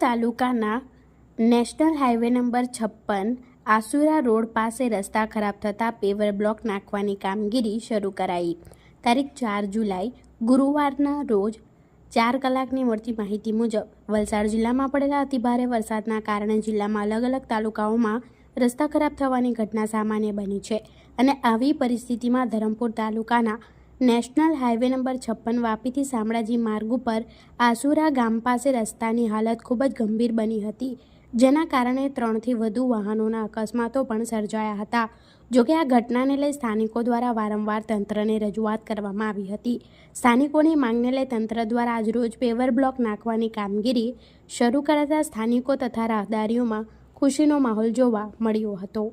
તાલુકાના national highway number છપ્પન, આસુરા road પાસે રસ્તા ખરાબ થતાં પેવર બ્લોક નાખવાની કામગીરી શરૂ કરાઈ. તારીખ ચાર જુલાઈ, ગુરુવારના રોજ ચાર કલાકની મળતી માહિતી મુજબ, વલસાડ જિલ્લામાં પડેલા અતિભારે વરસાદના કારણે જિલ્લામાં અલગ અલગ તાલુકાઓમાં રસ્તા ખરાબ થવાની ઘટના સામાન્ય બની છે અને આવી પરિસ્થિતિમાં ધરમપુર તાલુકાના નેશનલ હાઈવે નંબર છપ્પન વાપીથી શામળાજી માર્ગ ઉપર આસુરા ગામ પાસે રસ્તાની હાલત ખૂબ જ ગંભીર બની હતી, જેના કારણે ત્રણથી વધુ વાહનોના અકસ્માતો પણ સર્જાયા હતા. જોકે આ ઘટનાને લઈ સ્થાનિકો દ્વારા વારંવાર તંત્રને રજૂઆત કરવામાં આવી હતી. સ્થાનિકોની માંગને લઈ તંત્ર દ્વારા આજરોજ પેવર બ્લોક નાખવાની કામગીરી શરૂ કરાતા સ્થાનિકો તથા રાહદારીઓમાં ખુશીનો માહોલ જોવા મળ્યો હતો.